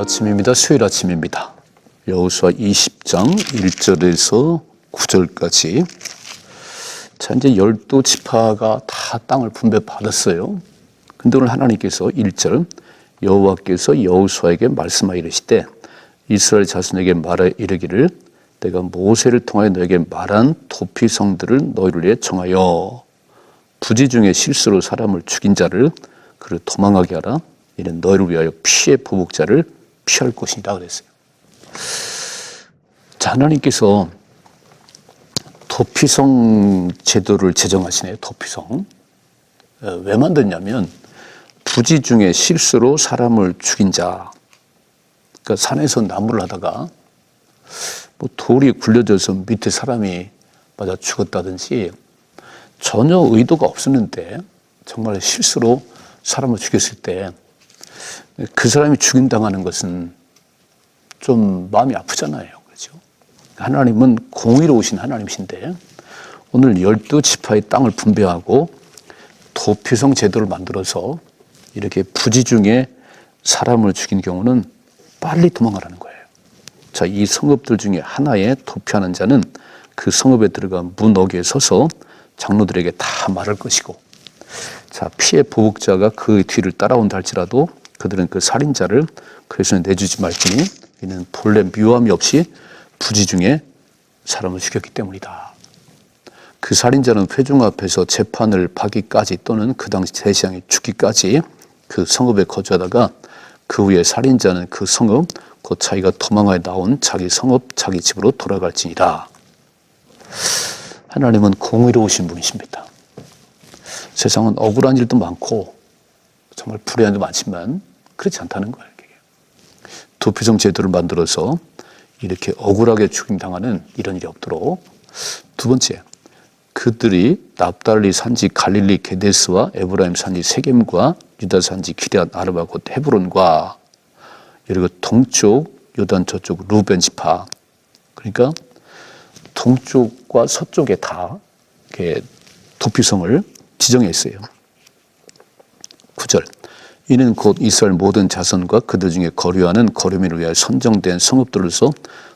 아침입니다. 수요일 아침입니다. 여호수아 20장 1절에서 9절까지 자 이제 열두 지파가 다 땅을 분배 받았어요. 근데 오늘 하나님께서 1절 여호와께서 여호수아에게 말씀하여 이르시되 이스라엘 자손에게 말하 이르기를 내가 모세를 통하여 너에게 말한 도피성들을 너희를 위해 정하여 부지 중에 실수로 사람을 죽인 자를 그를 도망하게 하라. 이는 너희를 위하여 피의 보복자를 피할 것이니라 그랬어요. 자, 하나님께서 도피성 제도를 제정하시네요. 도피성. 어, 왜 만드냐면 부지 중에 실수로 사람을 죽인 자. 그러니까 산에서 나무를 하다가 뭐 돌이 굴려져서 밑에 사람이 맞아 죽었다든지 전혀 의도가 없었는데 정말 실수로 사람을 죽였을 때 그 사람이 죽임당하는 것은 좀 마음이 아프잖아요. 그렇죠? 하나님은 공의로우신 하나님이신데 오늘 열두 지파의 땅을 분배하고 도피성 제도를 만들어서 이렇게 부지 중에 사람을 죽인 경우는 빨리 도망가라는 거예요. 자, 이 성읍들 중에 하나에 도피하는 자는 그 성읍에 들어가 문 어귀에 서서 장로들에게 다 말할 것이고 자, 피해 보복자가 그 뒤를 따라온다 할지라도 그들은 그 살인자를 손에 내주지 말지니 이는 본래 묘함이 없이 부지 중에 사람을 죽였기 때문이다. 그 살인자는 회중 앞에서 재판을 받기까지 또는 그 당시 대시장이 죽기까지 그 성읍에 거주하다가 그 후에 살인자는 그 성읍 곧 자기가 도망하여 나온 자기 성읍 자기 집으로 돌아갈지니라. 하나님은 공의로우신 분이십니다. 세상은 억울한 일도 많고 정말 불의한 일도 많지만 그렇지 않다는 거예요. 도피성 제도를 만들어서 이렇게 억울하게 죽임당하는 이런 일이 없도록 두 번째 그들이 납달리 산지 갈릴리 게데스와 에브라임 산지 세겜과 유다 산지 기리앗 아르바 곧 헤브론과 그리고 동쪽 요단 저쪽 루벤 지파 그러니까 동쪽과 서쪽에 다 이렇게 도피성을 지정했어요. 9절 이는 곧 이스라엘 모든 자손과 그들 중에 거류하는 거류민을 위하여 선정된 성읍들로서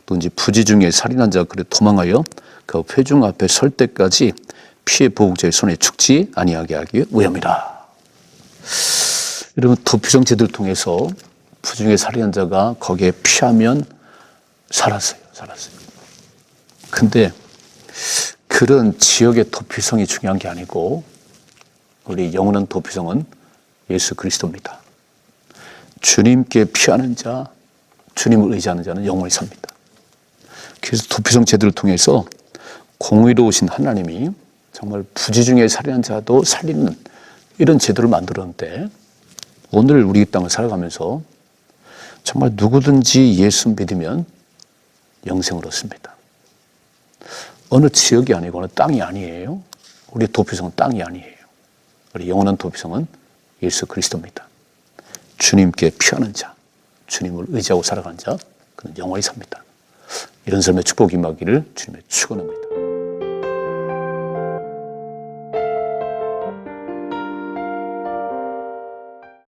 또 이제 부지 중에 살인한 자가 그래 도망하여 그 회중 앞에 설 때까지 피해 보복자의 손에 죽지 아니하게 하기 위함이라. 여러분 도피성 제도를 통해서 부중에 살인한 자가 거기에 피하면 살았어요. 살았어요. 근데 그런 지역의 도피성이 중요한 게 아니고 우리 영원한 도피성은 예수 그리스도입니다. 주님께 피하는 자, 주님을 의지하는 자는 영원히 삽니다. 그래서 도피성 제도를 통해서 공의로우신 하나님이 정말 부지 중에 살인한 자도 살리는 이런 제도를 만들었는데 오늘 우리 이 땅을 살아가면서 정말 누구든지 예수 믿으면 영생을 얻습니다. 어느 지역이 아니고 어느 땅이 아니에요. 우리 도피성은 땅이 아니에요. 우리 영원한 도피성은 예수 그리스도입니다. 주님께 피하는 자, 주님을 의지하고 살아가는 자, 그는 영원히 삽니다. 이런 삶의 축복이 임하기를 주님의 축원합니다.